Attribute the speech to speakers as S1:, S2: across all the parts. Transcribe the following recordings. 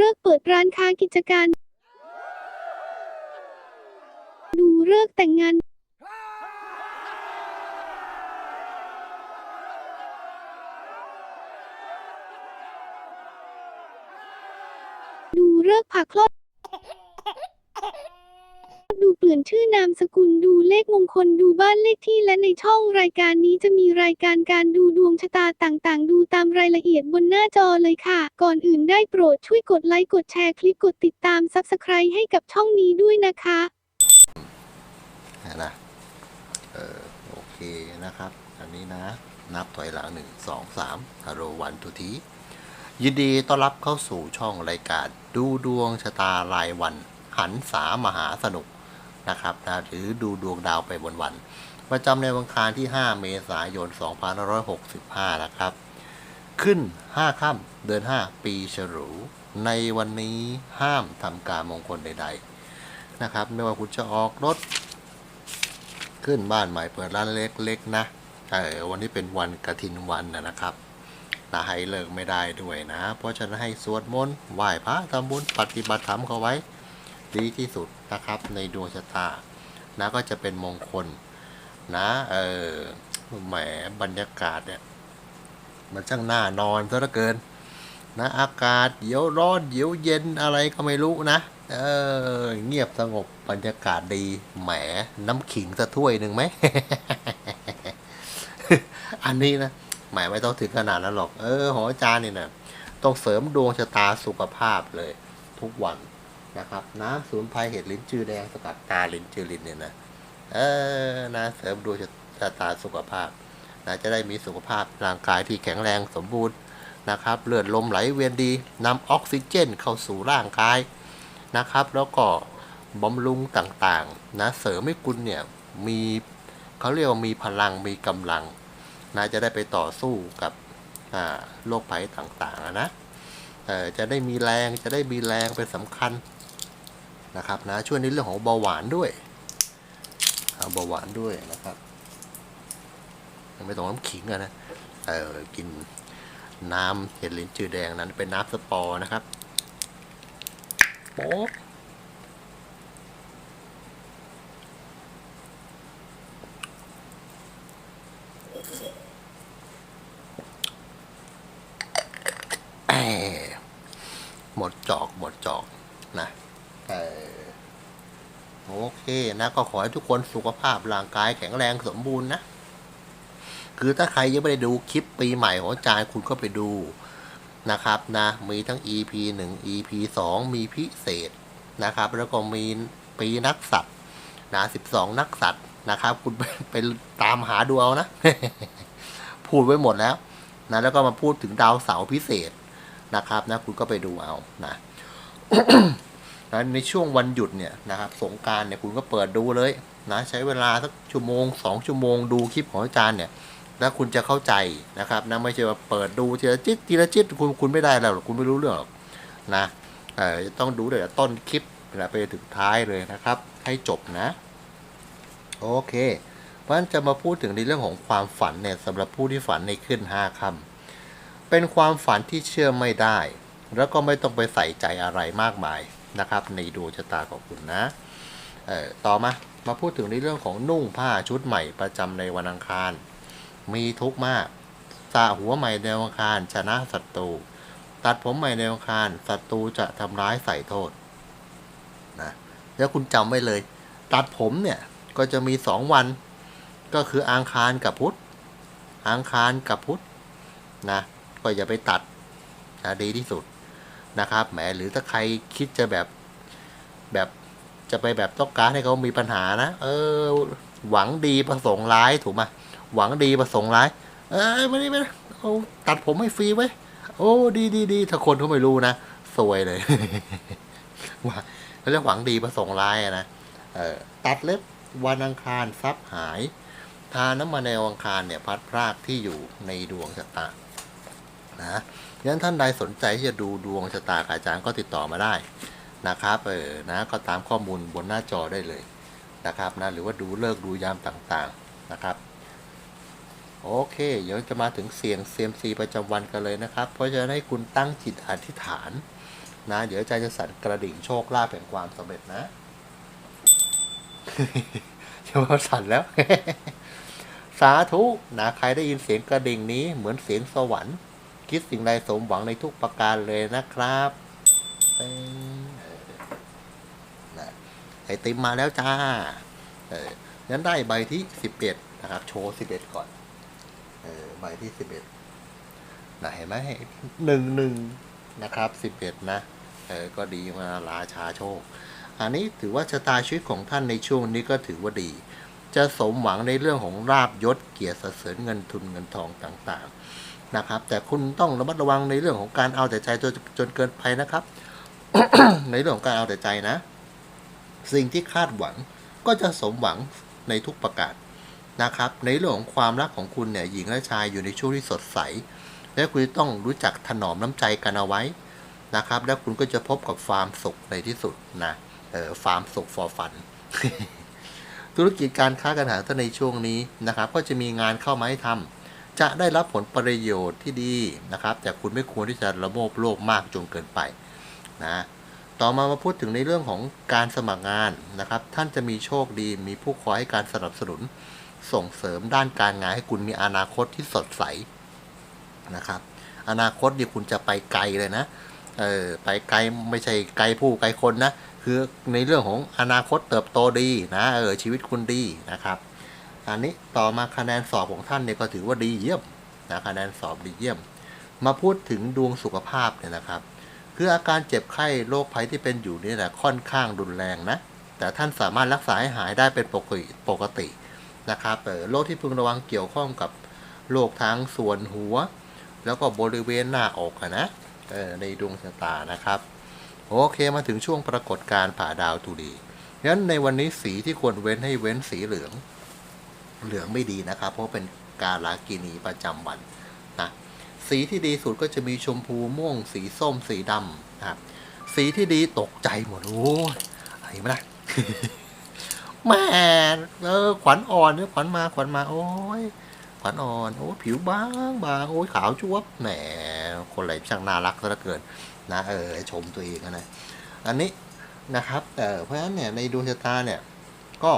S1: เลิกเปิดร้านค้ากิจการ ดูเลิกแต่งงาน ดูเลิกษ์ผ่าคลอด ดูเปลี่ย นามสกุลดูเลขมงคลดูบ้านเลขที่และในช่องรายการนี้จะมีรายการการดูดวงชะตาต่างๆ ดูตามรายละเอียดบนหน้าจอเลยค่ะ ก่อนอื่นได้โปรดช่วยกดไลค์กดแชร์คลิปกดติดตาม Subscribe ให้กับช่องนี้ด้วยนะคะ
S2: นะเออโอเคนะครับ อันนี้นะ นับถอยหลังหนึ่งสองสามฮัลโหลวันทุทียินดีต้อนรับเข้าสู่ช่องรายการดูดวงชะตารายวัน หันสามหาสนุก นะครับนะหรือดูดวงดาวไปบนวันประจำในวันคารที่ 5 เมษายน 2565 นะครับ ขึ้น 5 ค่ำเดือน 5 ปีฉลูในวันนี้ห้ามทำการมงคลใด ๆ นะครับ ไม่ว่าคุณจะออกรถ ขึ้นบ้านใหม่เปิดร้านเล็กๆนะเออวันนี้เป็นวันกระถินวันนะนะครับนะให้เลิกไม่ได้ด้วยนะ เพราะฉะนั้นให้สวดมนต์ไหว้พระทำบุญปฏิบัติธรรมเขาไว้ ดีที่สุดนะครับในดวงชะตานะก็จะเป็นมงคลนะเออแหมบรรยากาศเนี่ยมันช่างน่านอนซะเหลือเกิน นะอากาศเดี๋ยวร้อนเดี๋ยวเย็นอะไรก็ไม่รู้นะ เออ เงียบสงบบรรยากาศดีแหมน้ำขิงสักถ้วยหนึ่งไหม อันนี้นะแหมไม่ต้องถึงขนาดนั้นหรอก เออขอจารย์นี่นะต้องเสริมดวงชะตาสุขภาพเลย ทุกวัน นะครับ น้ำสูนไพรเห็ดลิ้นจือแดงสกัดตาลิ้นจือลินเนี่ยนะเออนะเสริมดวงชะตาสุขภาพนะจะได้มีสุขภาพร่างกายที่แข็งแรงสมบูรณ์นะครับ เลือดลมไหลเวียนดีนำออกซิเจนเข้าสู่ร่างกายนะครับ แล้วก็บำรุงต่างๆนะเสริมให้คุณเนี่ยมีเขาเรียกว่ามีพลังมีกำลังนะจะได้ไปต่อสู้กับโรคภัยต่างๆนะเอ่อจะได้มีแรงจะได้มีแรงเป็นสำคัญ นะครับนะช่วยในเรื่องของเบาหวานด้วยเบาหวานด้วยนะครับไม่ต้องน้ำขิงอะนะเออกินน้ำเห็ดลิ้นจือแดงนั้นเป็นน้ำสปอร์นะครับโป๊ะหมดจอก หมดจอกนะ โอเคนะก็ขอให้ทุกคนสุขภาพร่างกายแข็งแรงสมบูรณ์นะ คือถ้าใครยังไม่ได้ดูคลิปปีใหม่ของอาจารย์คุณก็ไปดูนะครับนะ มีทั้ง EP 1 EP 2 มีพิเศษนะครับ แล้วก็มีปีนักสัตว์นะ12 นักสัตว์นะครับ คุณไปไปตามหาดูเอานะ พูดไว้หมดแล้วนะแล้วก็มาพูดถึงดาวเสาร์พิเศษนะครับนะ คุณก็ไปดูเอานะ นะในช่วงวันหยุดเนี่ยนะครับสงการเนี่ยคุณก็เปิดดูเลยนะใช้เวลาสักชั่วโมงสองชั่วโมงดูคลิปของอาจารย์เนี่ยแล้วคุณจะเข้าใจนะครับนะไม่ใช่ว่าเปิดดูทีละจิตทีละจิตคุณคุณไม่ได้แล้วหรอกคุณไม่รู้เรื่องหรอกนะเออต้องดูเลยต้นคลิปนะไปถึงท้ายเลยนะครับ ให้จบนะ โอเคเพราะฉะนั้นจะมาพูดถึงในเรื่องของความฝันเนี่ยสำหรับผู้ที่ฝันในขึ้นห้าคำเป็นความฝันที่เชื่อไม่ได้ แล้วก็ไม่ต้องไปใส่ใจอะไรมากมาย นะครับ ในดวงชะตาของคุณนะต่อมามาพูดถึงในเรื่องของนุ่งผ้าชุดใหม่ประจำในวันอังคาร มีทุกข์มากสระหัวใหม่ในวันอังคารชนะศัตรูตัดผมใหม่ในวันอังคารศัตรูจะทำร้ายใส่โทษนะแล้วคุณจำไว้เลย ตัดผมเนี่ยก็จะมีสองวัน ก็คืออังคารกับพุธอังคารกับพุธนะก็อย่าไปตัดนะดีที่สุด นะครับแหมหรือถ้าใครคิดจะแบบแบบจะไปแบบต้องการให้เขามีปัญหานะ เออ หวังดีประสงค์ร้ายถูกไหมหวังดีประสงค์ร้าย เอ้ยไม่ได้ไม่ได้เอาตัดผมให้ฟรีไว้โอ้ดีดีดีถ้าคนเขาไม่รู้นะสวยเลยว่าเขาเรียกหวังดีประสงค์ร้ายนะเออตัดเล็บวันอังคารทรัพย์หาย ทาน้ำมันในวันอังคารเนี่ย พัดพรากที่อยู่ในดวงชะตานะ งั้นท่านใดสนใจที่จะดูดวงชะตากับอาจารย์ก็ติดต่อมาได้นะครับเออนะก็ตามข้อมูลบนหน้าจอได้เลยนะครับนะหรือว่าดูเลิกดูยามต่างๆนะครับ โอเค เดี๋ยวจะมาถึงเสียงเซียมซีประจำวันกันเลยนะครับ เพราะฉะนั้นให้คุณตั้งจิตอธิษฐานนะเดี๋ยวอาจจะสั่นกระดิ่งโชคลาภแห่งความสำเร็จนะจะมาสั่นแล้ว สาธุนะใครได้ยินเสียงกระดิ่งนี้เหมือนเสียงสวรรค์ คิดสิ่งใดสมหวังในทุกประการเลยนะครับเป็นนะไอติมมาแล้วจ้า เอองั้นได้ใบที่สิบเอ็ดนะครับ โชว์สิบเอ็ดก่อน เออ ใบที่สิบเอ็ดนะเห็นไหมหนึ่งหนึ่งนะครับสิบเอ็ดนะ เออ ก็ดีมาราชาโชค อันนี้ถือว่าชะตาชีวิตของท่านในช่วงนี้ก็ถือว่าดี จะสมหวังในเรื่องของราบยศเกียรติสรรเสริญเงินทุนเงินทองต่างๆ นะครับ แต่คุณต้องระมัดระวังในเรื่องของการเอาแต่ใจจนจนเกินไปนะครับ ในเรื่องของการเอาแต่ใจนะ สิ่งที่คาดหวังก็จะสมหวังในทุกประการนะครับ ในเรื่องของความรักของคุณเนี่ยหญิงและชายอยู่ในช่วงที่สดใส และคุณต้องรู้จักถนอมน้ำใจกันเอาไว้นะครับ แล้วคุณก็จะพบกับความสุขในที่สุดนะเออความสุข for fun ธุรกิจการค้าการหาถ้าในช่วงนี้นะครับ ก็จะมีงานเข้ามาให้ทำ จะได้รับผลประโยชน์ที่ดีนะครับ แต่คุณไม่ควรที่จะระโมบโลภมากจนเกินไปนะต่อมามาพูดถึงในเรื่องของการสมัครงานนะครับ ท่านจะมีโชคดีมีผู้คอยให้การสนับสนุน ส่งเสริมด้านการงานให้คุณมีอนาคตที่สดใสนะครับ อนาคตนี่คุณจะไปไกลเลยนะเออไปไกลไม่ใช่ไกลผู้ไกลคนนะ คือในเรื่องของอนาคตเติบโตดีนะเออชีวิตคุณดีนะครับ อันนี้ต่อมาคะแนนสอบของท่านเนี่ยก็ถือว่าดีเยี่ยมนะคะแนนสอบดีเยี่ยม มาพูดถึงดวงสุขภาพเนี่ยนะครับ คืออาการเจ็บไข้โรคภัยที่เป็นอยู่นี่แหละค่อนข้างรุนแรงนะ แต่ท่านสามารถรักษาให้หายได้เป็นปกติปกตินะครับโรคที่พึงระวังเกี่ยวข้องกับโรคทางส่วนหัว แล้วก็บริเวณหน้าอกนะในดวงชะตานะครับโอเคมาถึงช่วงปรากฏการณ์ผ่าดาวตุดีงั้นในวันนี้สีที่ควรเว้นให้เว้นสีเหลือง เหลืองไม่ดีนะครับ เพราะเป็นกาลากินีประจำวันนะสีที่ดีสุดก็จะมีชมพูม่วง สีส้มสีดำนะครับสีที่ดีตกใจหมดโอ้ยอะไรมานะแม่เออขวัญอ่อนเนี่ยขวัญมาขวัญมาโอ้ยขวัญอ่อนโอ้ผิวบางบางโอ้ยขาวจ้วบแหมคนไหนช่างน่ารักซะเหลือเกินนะเออชมตัวเองนะอันนี้นะครับเออเพราะฉะนั้นเนี่ยในดวงชะตาเนี่ยก็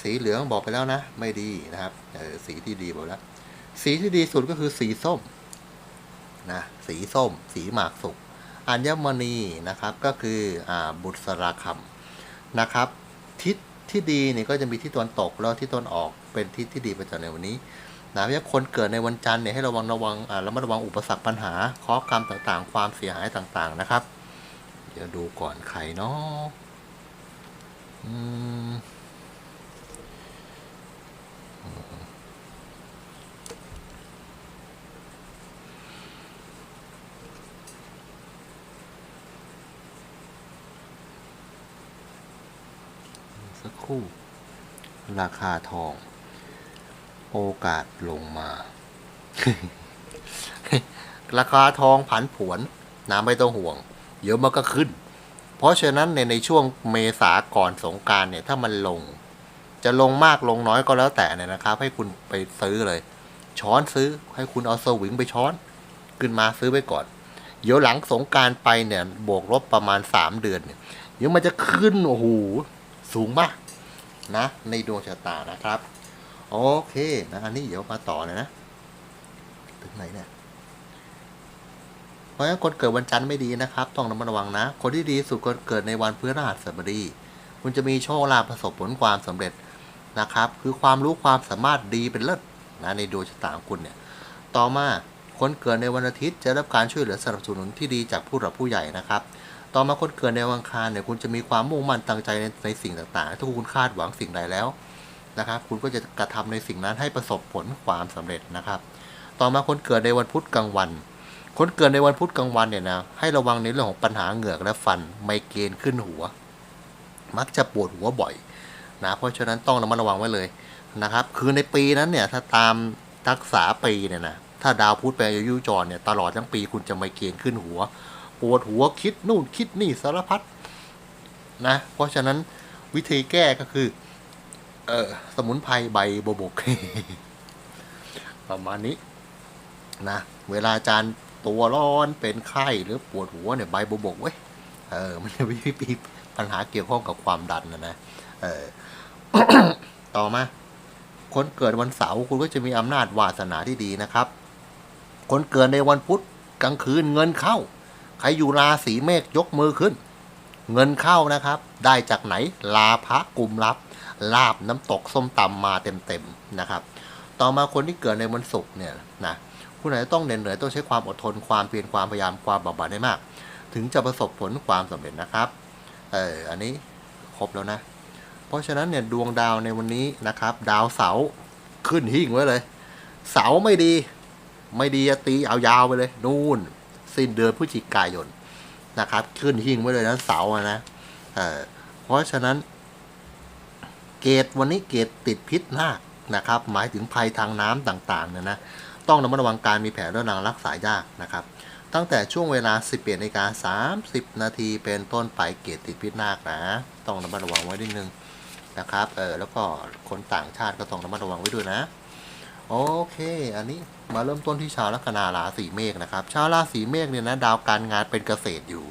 S2: สีเหลืองบอกไปแล้วนะ ไม่ดีนะครับสีที่ดีบอกแล้ว สีที่ดีสุดก็คือสีส้มนะสีส้ม สีหมากสุกอัญมณีนะครับก็คืออบุษราคำนะครับ ทิศที่ดีเนี่ยก็จะมีที่ตวนตกแล้วที่ตวนออกเป็นทิศที่ดีประจำในวันนี้นะเพราะคนเกิดในวันจันทร์เนี่ยให้ระวังระวังอ่าระมัดระวังอุปสรรคปัญหาข้อกรรมต่างๆ ความเสียหายต่างๆนะครับ เดี๋ยวดูก่อนใครเนาะอืมสัก ครู่ ราคาทอง โอกาสลงมา ราคาทองผันผวนน้ำไม่ต้องห่วง เดี๋ยวมันก็ขึ้น เพราะฉะนั้นในในช่วงเมษาก่อนสงการเนี่ย ถ้ามันลง จะลงมากลงน้อยก็แล้วแต่เนี่ยนะครับ ให้คุณไปซื้อเลย ช้อนซื้อให้คุณเอาสวิงไปช้อน ขึ้นมาซื้อไว้ก่อน เดี๋ยวหลังสงการไปเนี่ย บวกลบประมาณสามเดือนเนี่ย เดี๋ยวมันจะขึ้นโอ้โหสูงมาก นะ ในดวงชะตานะครับ โอเคนะอันนี้เดี๋ยวมาต่อเลยนะ ถึงไหนเนี่ยเพราะฉะนั้นคนเกิดวันจันทร์ไม่ดีนะครับ ต้องระมัดระวังนะ คนที่ดีสุดคนเกิดในวันพฤหัสบดีคุณจะมีโชคลาภประสบผลความสำเร็จนะครับ คือความรู้ความสามารถดีเป็นเลิศนะในดวงชะตาของคุณเนี่ย ต่อมาคนเกิดในวันอาทิตย์จะรับการช่วยเหลือสนับสนุนที่ดีจากผู้หลักผู้ใหญ่นะครับ ต่อมาคนเกิดในวันอังคารเนี่ยคุณจะมีความมุ่งมั่นตั้งใจในในสิ่งต่างๆ ถ้าคุณคาดหวังสิ่งใดแล้วนะครับ คุณก็จะกระทำในสิ่งนั้นให้ประสบผลความสำเร็จนะครับ ต่อมาคนเกิดในวันพุธกลางวัน คนเกิดในวันพุธกลางวันเนี่ยนะให้ระวังในเรื่องของปัญหาเหงือกและฟันไมเกรนขึ้นหัว มักจะปวดหัวบ่อยนะเพราะฉะนั้นต้องระมัดระวังไว้เลยนะครับ คือในปีนั้นเนี่ยถ้าตามทักษะปีเนี่ยนะถ้าดาวพุธไปอายุจรเนี่ยตลอดทั้งปีคุณจะไมเกรนขึ้นหัว ปวดหัวคิดนู่นคิดนี่สารพัดนะ เพราะฉะนั้นวิธีแก้ก็คือ เออสมุนไพรใบโบก ประมาณนี้นะ เวลาอาจารย์ตัวร้อนเป็นไข้หรือปวดหัวเนี่ยใบโบวบกเว้ยเออมันจะมีปัญหาเกี่ยวข้องกับความดันนะนะเออต่อมา คนเกิดวันเสาร์คุณก็จะมีอำนาจวาสนาที่ดีนะครับ คนเกิดในวันพุธกลางคืนเงินเข้า ใครอยู่ราศีเมษยกมือขึ้น เงินเข้านะครับ ได้จากไหนลาภะกลุ่มลับ ลาบน้ำตกส้มตำมาเต็มๆนะครับ ต่อมาคนที่เกิดในวันศุกร์เนี่ยนะคุณอาจจะต้องเหนื่อยต้องใช้ความอดทนความเพียรความพยายามความบากบั่นให้มาก ถึงจะประสบผลความสำเร็จนะครับเอออันนี้ครบแล้วนะ เพราะฉะนั้นเนี่ยดวงดาวในวันนี้นะครับ ดาวเสาร์ขึ้นหิ่งไว้เลย เสาร์ไม่ดี ไม่ดีจะตีเอายาวไปเลย นู่น สิ้นเดือนพฤศจิกายนนะครับ ขึ้นหิ่งไว้เลยนะเสาร์อะนะเเพราะฉะนั้น เกตวันนี้เกตติดพิษนาคนะครับ หมายถึงภัยทางน้ำต่างๆเนี่ยนะต้องระมัดระวังการมีแผลเรื้อรังรักษายากนะครับ ตั้งแต่ช่วงเวลา 11นาฬิกา30 นาทีเป็นต้นไปเกตติดพิษนาคนะ ต้องระมัดระวังไว้นิดนึงนะครับเออแล้วก็คนต่างชาติก็ต้องระมัดระวังไว้ด้วยนะ โอเค อันนี้มาเริ่มต้นที่ชาวลัคนาราศีเมษนะครับ ชาวราศีเมษเนี่ยนะดาวการงานเป็นเกษตรอยู่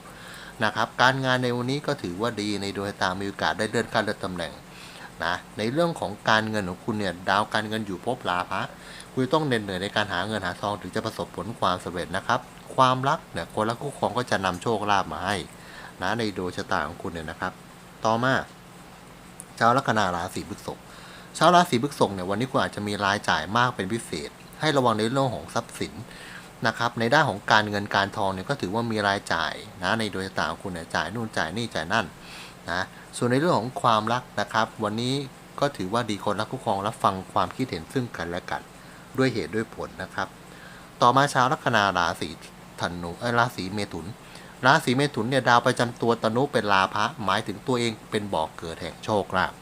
S2: นะครับ การงานในวันนี้ก็ถือว่าดีในดวงชะตามีโอกาสได้เลื่อนขั้นเลื่อนตำแหน่งนะในเรื่องของการเงินของคุณเนี่ยดาวการเงินอยู่ภพลาภะคุณต้องเหน็ดเหนื่อยในการหาเงินหาทองถึงจะประสบผลความสำเร็จนะครับ ความรักเนี่ยคนรักคู่ครองก็จะนำโชคลาภมาให้นะในดวงชะตาของคุณเนี่ยนะครับ ต่อมาชาวลัคนาราศีพฤษภ ชาวราศีพฤษภเนี่ยวันนี้คุณอาจจะมีรายจ่ายมากเป็นพิเศษ ให้ระวังในเรื่องของทรัพย์สินนะครับ ในด้านของการเงินการทองเนี่ยก็ถือว่ามีรายจ่ายนะในโดวงชะตางคุณเนี่ยจ่ายนู่นจ่ายนี่จ่ายนั่นนะส่วนในเรื่องของความรักนะครับ วันนี้ก็ถือว่าดีคนรักคู่ครองรับฟังความคิดเห็นซึ่งกันและกัน ด้วยเหตุด้วยผลนะครับ ต่อมาชาวลัคนาราศีธนูเอราศีเมถุน ราศีเมถุนเนี่ยดาวประจำตัวตนุเป็นลาภะหมายถึงตัวเองเป็นบ่อกเกิดแห่งโชคลาภ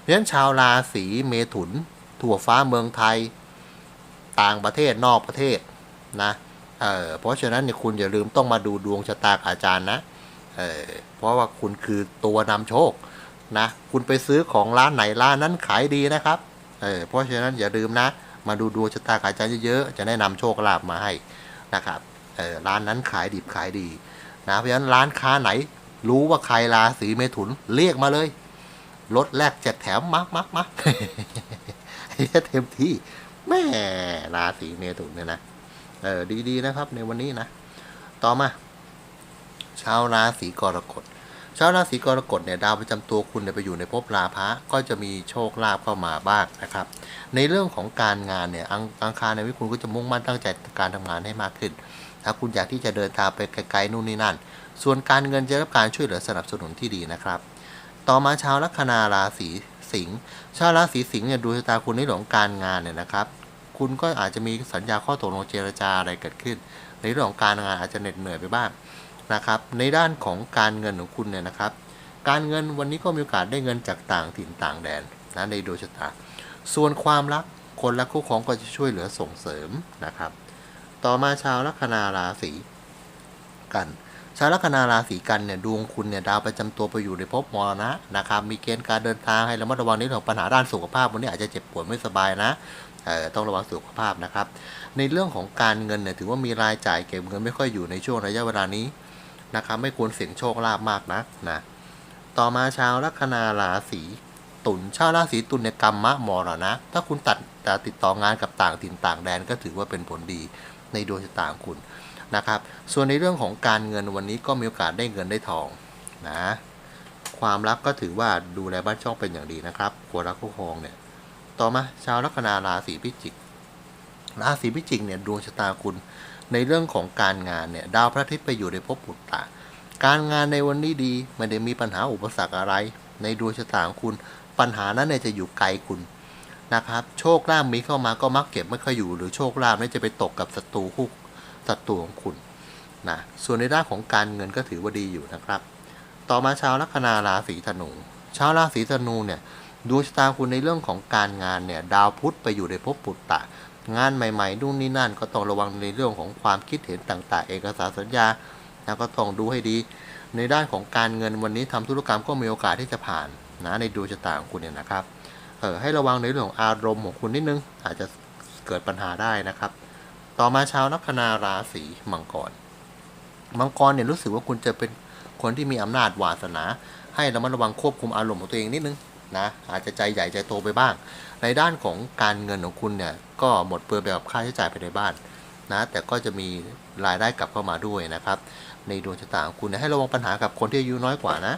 S2: เพราะฉะนั้นชาวราศีเมถุน ทั่วฟ้าเมืองไทย ต่างประเทศนอกประเทศนะเออเพราะฉะนั้นเนี่ยคุณอย่าลืมต้องมาดูดวงชะตาอาจารย์นะเออเพราะว่าคุณคือตัวนำโชคนะคุณไปซื้อของร้านไหนร้านนั้นขายดีนะครับเออเพราะฉะนั้นอย่าลืมนะ มาดูดวงชะตาอาจารย์เยอะๆจะแนะนำโชคลาภมาให้นะครับเออร้านนั้นขายดิบขายดีนะเพราะฉะนั้นร้านค้าไหนรู้ว่าใครราศีเมถุนเรียกมาเลย ลดแลกแจกแถมมักมักมักให้เต็มที่แม่ราศีเมถุนเนี่ยนะเออดีๆนะครับในวันนี้นะ ต่อมา ชาวราศีกรกฎชาวราศีกรกฎเนี่ยดาวประจำตัวคุณเนี่ยไปอยู่ในภพราพะก็จะมีโชคลาภเข้ามาบ้างนะครับ ในเรื่องของการงานเนี่ยอังอังคารในวิคุณก็จะมุ่งมั่นตั้งใจการทำงานให้มากขึ้น ถ้าคุณอยากที่จะเดินทางไปไกลๆนู่นนี่นั่น ส่วนการเงินจะได้รับการช่วยเหลือสนับสนุนที่ดีนะครับ ต่อมาชาวลัคนาราศีสิงห์ชาวราศีสิงห์เนี่ยดูชะตาคุณในเรื่องของการงานเนี่ยนะครับ คุณก็อาจจะมีสัญญาข้อตกลงเจรจาอะไรเกิดขึ้น ในเรื่องของการงานอาจจะเหน็ดเหนื่อยไปบ้างนะครับ ในด้านของการเงินของคุณเนี่ยนะครับ การเงินวันนี้ก็มีโอกาสได้เงินจากต่างถิ่นต่างแดนนะในดวงชะตา ส่วนความรักคนรักคู่ครองก็จะช่วยเหลือส่งเสริมนะครับ ต่อมาชาวลัคนาราศีกัน ชาวลัคนาราศีกันเนี่ยดวงคุณเนี่ยดาวประจำตัวไปอยู่ในภพมรณะนะครับมีเกณฑ์การเดินทางให้ระมัดระวังในเรื่องของปัญหาด้านสุขภาพวันนี้อาจจะเจ็บป่วยไม่สบายนะเอ่อต้องระวังสุขภาพนะครับ ในเรื่องของการเงินเนี่ยถือว่ามีรายจ่ายเก็บเงินไม่ค่อยอยู่ในช่วงระยะเวลานี้นะครับไม่ควรเสี่ยงโชคลาภมากนักนะต่อมาชาวลัคนาราศีตุลชาวราศีตุลเนี่ยกรรมะมรณะ ถ้าคุณตัดติดต่องานกับต่างถิ่นต่างแดนก็ถือว่าเป็นผลดีในดวงชะตาของคุณ นะครับ ส่วนในเรื่องของการเงินวันนี้ก็มีโอกาสได้เงินได้ทองนะ ความรักก็ถือว่าดูแลบ้านช่องเป็นอย่างดีนะครับควรรักคู่ครองเนี่ย ต่อมาชาวลัคนาราศีพิจิก ราศีพิจิกเนี่ยดวงชะตาคุณในเรื่องของการงานเนี่ยดาวพระอาทิตย์ไปอยู่ในภพปุตตะ การงานในวันนี้ดีไม่ได้มีปัญหาอุปสรรคอะไร ในดวงชะตาของคุณ ปัญหานั้นเนี่ยจะอยู่ไกลคุณนะครับ โชคลาภมีเข้ามาก็มักเก็บไม่ค่อยอยู่ หรือโชคลาภนี่จะไปตกกับศัตรูคู่ ศัตรูของคุณนะส่วนในด้านของการเงินก็ถือว่าดีอยู่นะครับ ต่อมาชาวลัคนาราศีธนู ชาวราศีธนูเนี่ยดวงชะตาคุณในเรื่องของการงานเนี่ยดาวพุธไปอยู่ในภพปุตตะ งานใหม่ๆนู่นนี่นั่นก็ต้องระวังในเรื่องของความคิดเห็นต่าง ๆ เอกสารสัญญานะก็ต้องดูให้ดี ในด้านของการเงินวันนี้ทำธุรกรรมก็มีโอกาสที่จะผ่านนะในดวงชะตาของคุณเนี่ยนะครับเออให้ระวังในเรื่องของอารมณ์ของคุณนิดนึงอาจจะเกิดปัญหาได้นะครับ ต่อมาชาวลัคนาราศีมังกร มังกรเนี่ยรู้สึกว่าคุณจะเป็นคนที่มีอำนาจวาสนา ให้ระมัดระวังควบคุมอารมณ์ของตัวเองนิดนึงนะอาจจะใจใหญ่ใจโตไปบ้าง ในด้านของการเงินของคุณเนี่ยก็หมดเปลืองไปกับค่าใช้จ่ายไปในบ้านนะแต่ก็จะมีรายได้กลับเข้ามาด้วยนะครับ ในดวงชะตาของคุณนะให้ระวังปัญหากับคนที่อายุน้อยกว่านะ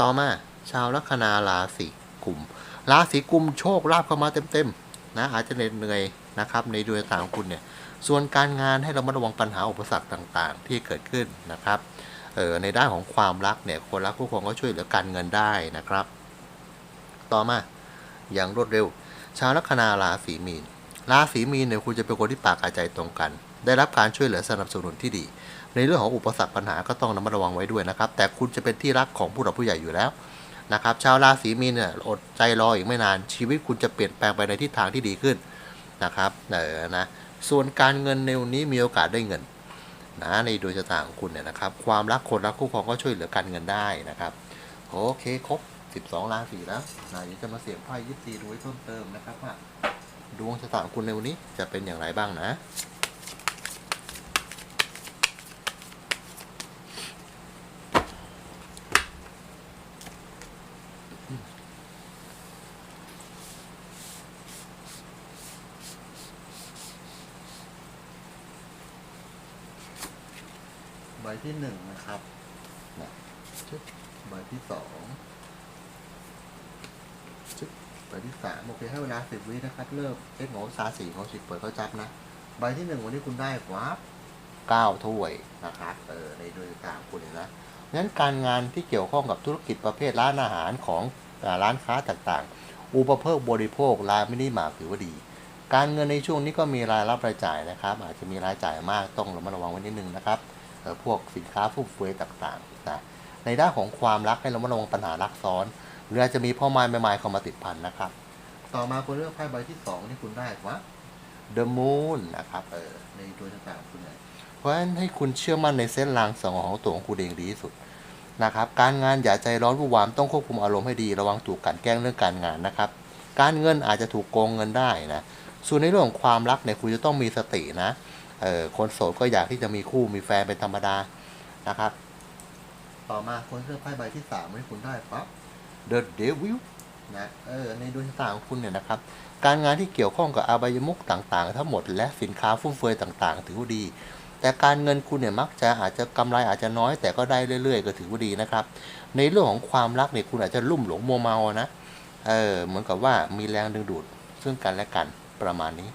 S2: ต่อมาชาวลัคนาราศีกุม ราศีกุมโชคลาภเข้ามาเต็มๆนะอาจจะเหน็ดเหนื่อย นะครับในดวงชะตาของคุณเนี่ยส่วนการงานให้เรามาระวังปัญหาอุปสรรคต่างๆ ที่เกิดขึ้นนะครับเออในด้านของความรักเนี่ยคนรักคู่ครองก็ช่วยเหลือการเงินได้นะครับ ต่อมาอย่างรวดเร็ว ชาวลัคนาราศีมีนราศีมีนเนี่ยคุณจะเป็นคนที่ปากกาใจตรงกัน ได้รับการช่วยเหลือสนับสนุนที่ดี ในเรื่องของอุปสรรคปัญหาก็ต้องระมัดระวังไว้ด้วยนะครับ แต่คุณจะเป็นที่รักของผู้หลักผู้ใหญ่อยู่แล้วนะครับ ชาวราศีมีนเนี่ยอดใจรออีกไม่นาน ชีวิตคุณจะเปลี่ยนแปลงไปในทิศทางที่ดีขึ้น นะครับเออนะส่วนการเงินในวันนี้มีโอกาสได้เงินนะในดวงชะตาของคุณเนี่ยนะครับ ความรักคนรักคู่ครองก็ช่วยเหลือการเงินได้นะครับโอเคครบ 12ราศีแล้วนะเดี๋ยวจะมาเสี่ยงไพ่ยิปซีดูไว้เพิ่มเติมนะครับว่าดวงชะตาของคุณในวันนี้จะเป็นอย่างไรบ้างนะ ใบที่หนึ่งนะครับนะชึบใบที่สองชึบใบที่สามโอเคให้เวลาสิบวินะครับ เริ่มเอ็กโงซาสี่ของสิบเปิดเขาจับนะ ใบที่หนึ่งวันนี้คุณได้วับเก้าถ้วยนะครับ เออ ในโดยกลางคุณเห็นนะงั้นการงานที่เกี่ยวข้องกับธุรกิจประเภทร้านอาหารของร้านค้าต่างๆ อุปโภคบริโภคร้านมินิมาถือว่าดี การเงินในช่วงนี้ก็มีรายรับรายจ่ายนะครับ อาจจะมีรายจ่ายมากต้องระมัดระวังไว้นิดนึงนะครับ พวกสินค้าฟุ่มเฟือยต่างๆนะในด้านของความรักให้เรามาระวังปัญหารักซ้อนหรืออาจจะมีพ่อไม้แม่ไม้เข้ามาติดพันนะครับ ต่อมาคุณเลือกไพ่ใบที่สองที่คุณได้ว่า The Moon นะครับเออในตัวต่างๆของคุณเนี่ยเพราะฉะนั้นให้คุณเชื่อมั่นในเส้นรางสองของตัวของคุณเองดีที่สุดนะครับ การงานอย่าใจร้อนวุ่นวามต้องควบคุมอารมณ์ให้ดีระวังถูกกลันแกล้งเรื่องการงานนะครับ การเงินอาจจะถูกโกงเงินได้นะส่วนในเรื่องของความรักเนี่ยคุณจะต้องมีสตินะ เออคนโสดก็อยากที่จะมีคู่มีแฟนเป็นธรรมดานะครับ ต่อมาคนเลือกไพ่ใบที่สามให้คุณได้ปั๊บ The Devil นะเออในดวงชะตาของคุณเนี่ยนะครับ การงานที่เกี่ยวข้องกับอบายมุกต่างๆ ทั้งหมดและสินค้าฟุ่มเฟือยต่างๆ ถือว่าดี แต่การเงินคุณเนี่ยมักจะอาจจะกำไรอาจจะน้อยแต่ก็ได้เรื่อย ๆ ก็ถือว่าดีนะครับ ในเรื่องของความรักเนี่ยคุณอาจจะลุ่มหลงมัวเมานะเออเหมือนกับว่ามีแรงดึงดูดซึ่งกันและกันประมาณนี้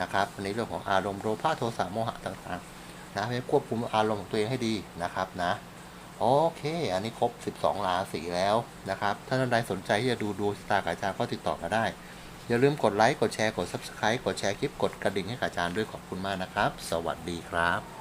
S2: นะครับในเรื่องของอารมณ์โลภะโทสะโมหะต่างๆนะให้ควบคุมอารมณ์ของตัวเองให้ดีนะครับนะโอเค อันนี้ครบ 12 ราศีแล้วนะครับ ถ้าท่านใดสนใจที่จะดูดวงชะตากับอาจารย์ก็ติดต่อมาได้ อย่าลืมกดไลค์ กดแชร์ กด Subscribe กดแชร์คลิป กดกระดิ่งให้กับอาจารย์ด้วยขอบคุณมากนะครับ สวัสดีครับ